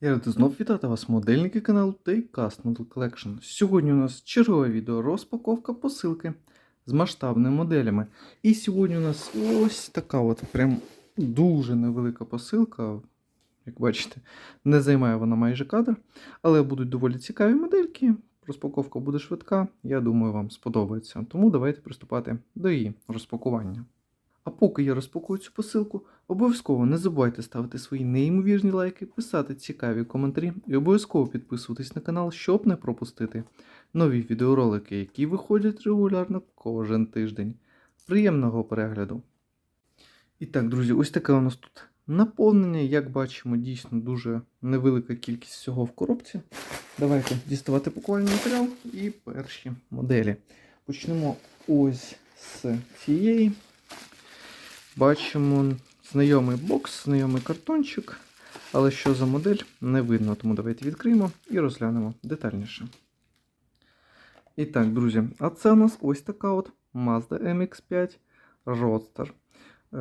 Я радий знов вітати вас, модельники каналу Daycast Model Collection. Сьогодні у нас чергове відео розпаковка посилки з масштабними моделями. І сьогодні у нас ось така от прям дуже невелика посилка. Як бачите, не займає вона майже кадр, але будуть доволі цікаві модельки. Розпаковка буде швидка, я думаю, вам сподобається. Тому давайте приступати до її розпакування. А поки я розпакую цю посилку, обов'язково не забувайте ставити свої неймовірні лайки, писати цікаві коментарі і обов'язково підписуватись на канал, щоб не пропустити нові відеоролики, які виходять регулярно кожен тиждень. Приємного перегляду! І так, друзі, ось таке у нас тут наповнення. Як бачимо, дійсно дуже невелика кількість всього в коробці. Давайте діставати пакувальний матеріал і перші моделі. Почнемо ось з цієї. Бачимо знайомий бокс, знайомий картончик, але що за модель не видно, тому давайте відкриємо і розглянемо детальніше. І так, друзі, а це у нас ось така от Mazda MX5 Roadster е,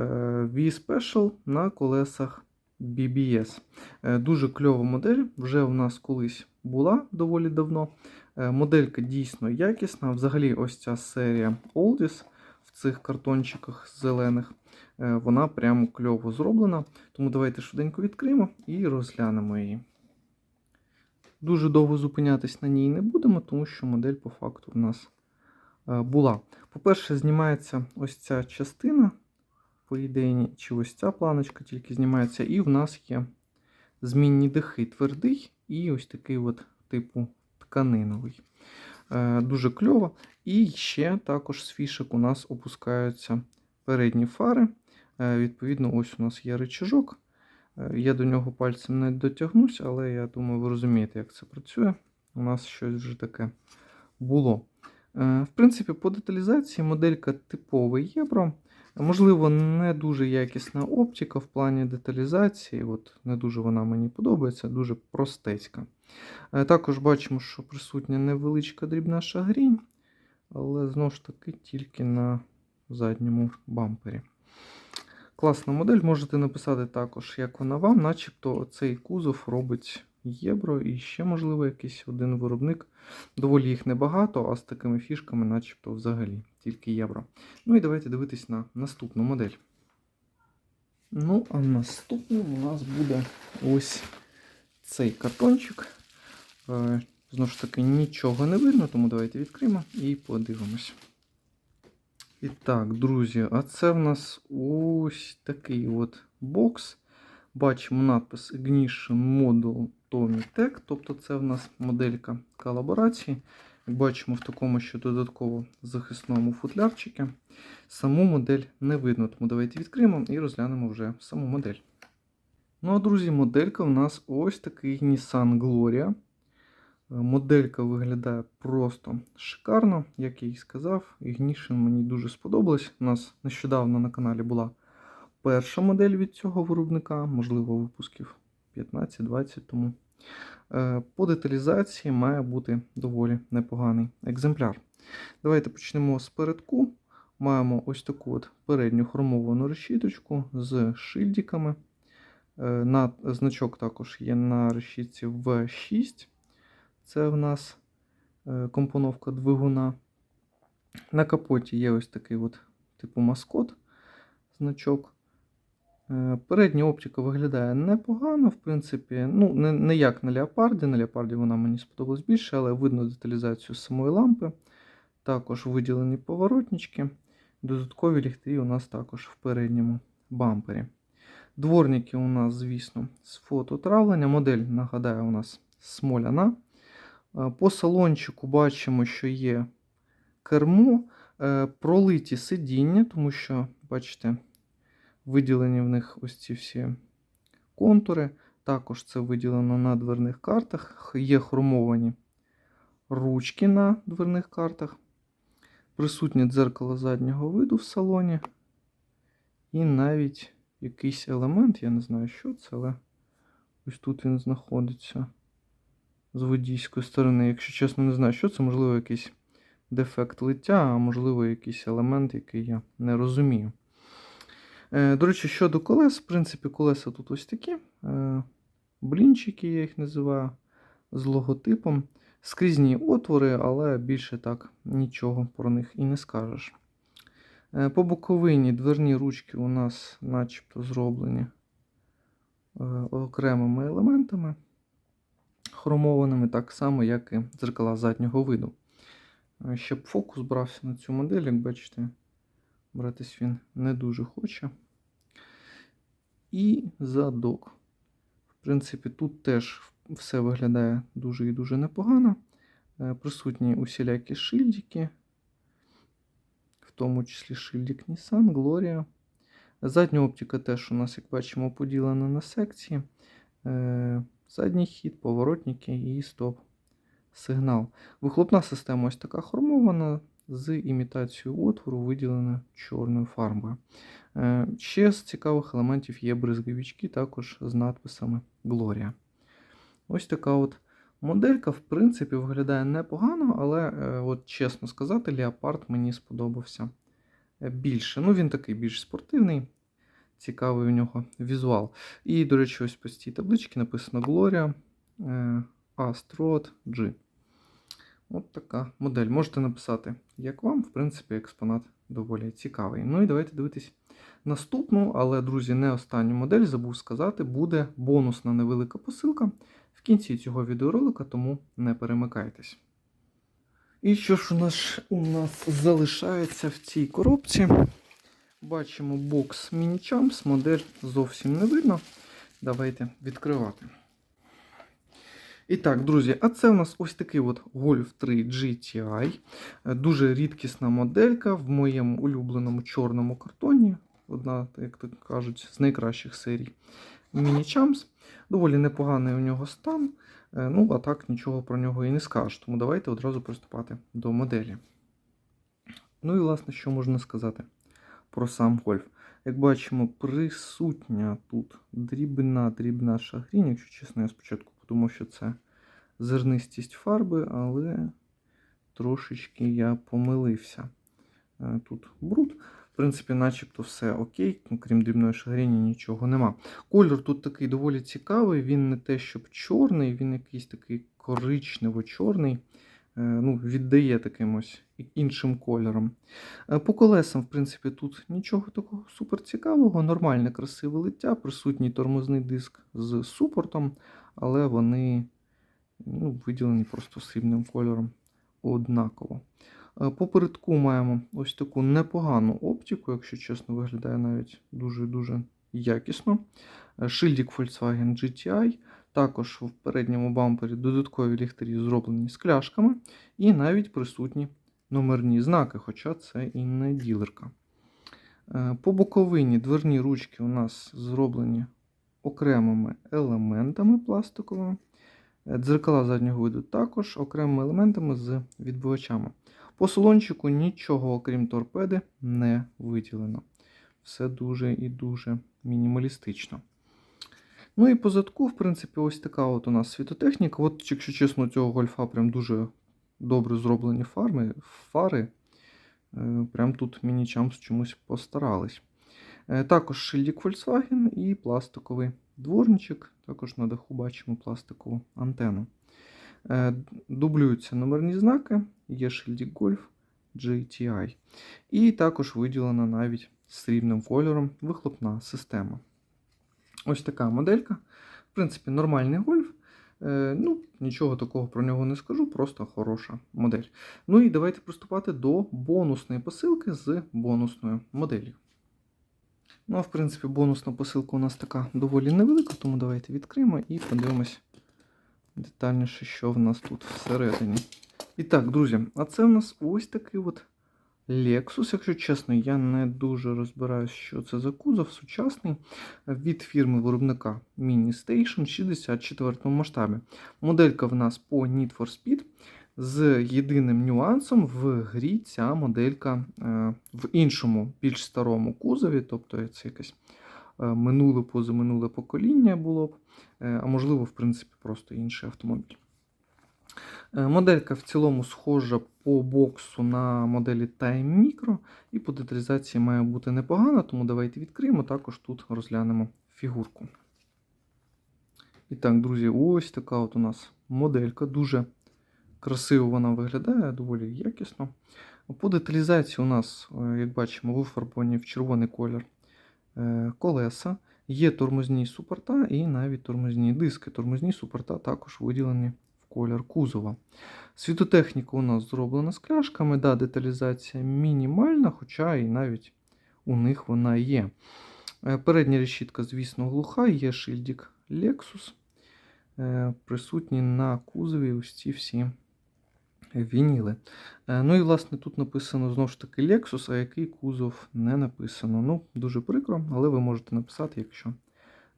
V-Special на колесах BBS. Е, Дуже кльова модель, вже у нас колись була доволі давно. Е, Моделька дійсно якісна. Взагалі, ось ця серія Oldies цих картончиках зелених. Е, Вона прямо кльово зроблена. Тому давайте швиденько відкриємо і розглянемо її. Дуже довго зупинятись на ній не будемо, тому що модель по факту в нас е, була. По-перше, знімається ось ця частина, по ідеї, чи ось ця планочка тільки знімається, і в нас є змінні дихи твердий і ось такий от типу тканиновий. Е, Дуже кльово. І ще також з фішок у нас опускаються передні фари. Е, Відповідно, ось у нас є рычажок. Е, Я до нього пальцем не дотягнусь, але я думаю, ви розумієте, як це працює. У нас щось вже таке було. В принципі, по деталізації моделька типовий євро. Можливо, не дуже якісна оптика в плані деталізації. От Не дуже вона мені подобається, дуже простецька. Е, Також бачимо, що присутня невеличка дрібна шагрінь, але знову ж таки тільки на задньому бампері. Класна модель, можете написати також, як вона вам, начебто цей кузов робить євро і ще, можливо, якийсь один виробник. Доволі їх небагато, а з такими фішками, начебто, взагалі, тільки євро. Ну і давайте дивитись на наступну модель. Ну, а наступним у нас буде ось цей картончик. Е, Знову ж таки, нічого не видно, тому давайте відкриємо і подивимось. І так, друзі, а це в нас ось такий от бокс. Бачимо надпис Ignition Model Tommy Tech, тобто це в нас моделька колаборації. Як бачимо в такому ще додатково захисному футлярчику. Саму модель не видно, тому давайте відкриємо і розглянемо вже саму модель. Ну а друзі, моделька в нас ось такий Nissan Gloria. Е, Моделька виглядає просто шикарно, як я і сказав. Ignition мені дуже сподобалось. У нас нещодавно на каналі була перша модель від цього виробника, можливо, випусків 15-20 тому. Е, По деталізації має бути доволі непоганий екземпляр. Давайте почнемо з передку. Маємо ось таку от передню хромовану решіточку з шильдиками. Е, На, значок також є на решітці V6. Це в нас е, компоновка двигуна. На капоті є ось такий от типу маскот значок. Е, Передня оптика виглядає непогано, в принципі. Ну, не, не як на леопарді. На леопарді вона мені сподобалась більше, але видно деталізацію самої лампи. Також виділені поворотнички. Додаткові ліхтарі у нас також в передньому бампері. Дворники у нас, звісно, з фототравлення. Модель, нагадаю, у нас смоляна. Е, По салончику бачимо, що є кермо, е, пролиті сидіння, тому що, бачите, виділені в них ось ці всі контури. Також це виділено на дверних картах. Є хромовані ручки на дверних картах. Присутнє дзеркало заднього виду в салоні. І навіть якийсь елемент, я не знаю, що це, але ось тут він знаходиться з водійської сторони. Якщо чесно, не знаю, що це, можливо, якийсь дефект лиття, а можливо, якийсь елемент, який я не розумію. Е, До речі, щодо колес, в принципі, колеса тут ось такі. Е, блінчики, я їх називаю, з логотипом. Скрізні отвори, але більше так нічого про них і не скажеш. Е, По боковині дверні ручки у нас начебто зроблені окремими елементами, хромованими, так само, як і дзеркала заднього виду. Щоб фокус брався на цю модель, як бачите, братись він не дуже хоче. І задок. В принципі, тут теж все виглядає дуже і дуже непогано. Е, Присутні усілякі шильдики, в тому числі шильдик Nissan, Gloria. Задня оптика теж у нас, як бачимо, поділена на секції. Е, Задній хід, поворотники і стоп-сигнал. Вихлопна система ось така хромована з імітацією отвору, виділена чорною фарбою. Е, Ще з цікавих елементів є бризговички, також з надписами Gloria. Ось така от моделька, в принципі, виглядає непогано, але, е, от, чесно сказати, Leopard мені сподобався е, більше. Ну, він такий більш спортивний, цікавий у нього візуал. І, до речі, ось по цій табличці написано е, Astrod G. От така модель. Можете написати, як вам, в принципі, експонат доволі цікавий. Ну і давайте дивитись наступну, але, друзі, не останню модель, забув сказати, буде бонусна невелика посилка в кінці цього відеоролика, тому не перемикайтесь. І що ж у нас, у нас залишається в цій коробці? Бачимо бокс Champs, модель зовсім не видно. Давайте відкривати. І так, друзі, а це у нас ось такий от Golf 3 GTI. Дуже рідкісна моделька в моєму улюбленому чорному картоні. Одна, як то кажуть, з найкращих серій Mini Champs. Доволі непоганий у нього стан. Е, Ну, а так нічого про нього і не скажеш. Тому давайте одразу приступати до моделі. Ну і, власне, що можна сказати про сам гольф. Як бачимо, присутня тут дрібна дрібна шагрінь. Якщо чесно, я спочатку подумав, що це зернистість фарби, але трошечки я помилився. Е, Тут бруд. В принципі, начебто все окей, крім дрібної шагрені, нічого нема. Кольор тут такий доволі цікавий, він не те, щоб чорний, він якийсь такий коричнево-чорний. Е, Ну, віддає таким ось іншим кольором. Е, По колесам, в принципі, тут нічого такого супер цікавого. Нормальне красиве лиття, присутній тормозний диск з супортом, але вони ну, виділені просто срібним кольором однаково. Е, По передку маємо ось таку непогану оптику, якщо чесно, виглядає навіть дуже-дуже якісно. Е, Шильдик Volkswagen GTI. Також в передньому бампері додаткові ліхтарі зроблені з кляшками, і навіть присутні номерні знаки, хоча це і не ділерка. Е, По боковині дверні ручки у нас зроблені окремими елементами пластиковими. Е, Дзеркала заднього виду також окремими елементами з відбивачами. По салончику нічого, окрім торпеди, не виділено. Все дуже і дуже мінімалістично. Ну і по задку, в принципі, ось така от у нас світотехніка. От, якщо чесно, цього гольфа прям дуже добре зроблені фарми, фари. Е, Прям тут міні-чамс чомусь постарались. Е, Також шильдик Volkswagen і пластиковий дворничок. Також на даху бачимо пластикову антенну. Е, Дублюються номерні знаки, є шильдик Golf GTI. І також виділена навіть срібним кольором вихлопна система. Ось така моделька. В принципі, нормальний гольф. Е, Ну, нічого такого про нього не скажу, просто хороша модель. Ну і давайте приступати до бонусної посилки з бонусною моделлю. Ну, а в принципі, бонусна посилка у нас така доволі невелика, тому давайте відкриємо і подивимось детальніше, що в нас тут всередині. І так, друзі, а це в нас ось такий от Lexus, якщо чесно, я не дуже розбираюсь, що це за кузов сучасний від фірми виробника Mini Station 64 масштабі. Моделька в нас по Need for Speed. З єдиним нюансом в грі ця моделька е, в іншому, більш старому кузові, тобто це якесь е, минуле позаминуле покоління було б, е, а можливо, в принципі, просто інший автомобіль. Моделька в цілому схожа по боксу на моделі Time Micro, і по деталізації має бути непогано, тому давайте відкриємо, також тут розглянемо фігурку. І так, друзі, ось така от у нас моделька. Дуже красиво вона виглядає, доволі якісно. По деталізації у нас, е, як бачимо, вифарбовані в червоний колір е, колеса. Є тормозні супорта і навіть тормозні диски. Тормозні супорта також виділені в колір кузова. Світотехніка у нас зроблена з кляшками. Да, деталізація мінімальна, хоча і навіть у них вона є. Е, Передня решітка, звісно, глуха, є шильдик Lexus. Присутні на кузові ось ці всі вініли. Е, Ну і власне тут написано знову ж таки Lexus, а який кузов не написано. Ну, дуже прикро, але ви можете написати, якщо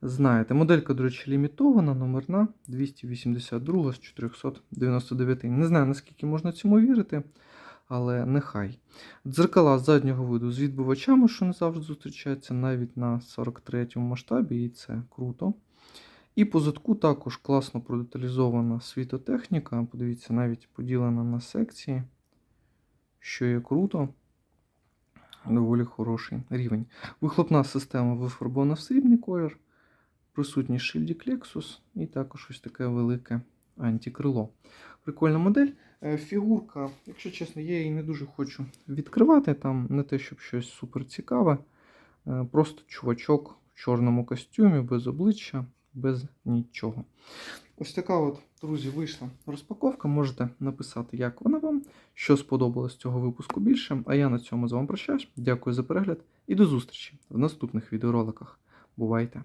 знаєте. Моделька, до речі, лімітована, номерна 282 з 499. Не знаю, наскільки можна цьому вірити, але нехай. Дзеркала заднього виду з відбивачами, що не завжди зустрічається, навіть на 43 му масштабі, і це круто. І по задку також класно продеталізована світотехніка. Подивіться, навіть поділена на секції, що є круто. Доволі хороший рівень. Вихлопна система вифарбована в срібний колір. Присутній шильдик Lexus і також ось таке велике антикрило. Прикольна модель. Е, Фігурка, якщо чесно, я її не дуже хочу відкривати. Там не те, щоб щось супер цікаве. Е, Просто чувачок в чорному костюмі, без обличчя, без нічого. Ось така от, друзі, вийшла розпаковка. Можете написати, як вона вам, що сподобалось цього випуску більше. А я на цьому з вами прощаюсь. Дякую за перегляд і до зустрічі в наступних відеороликах. Бувайте!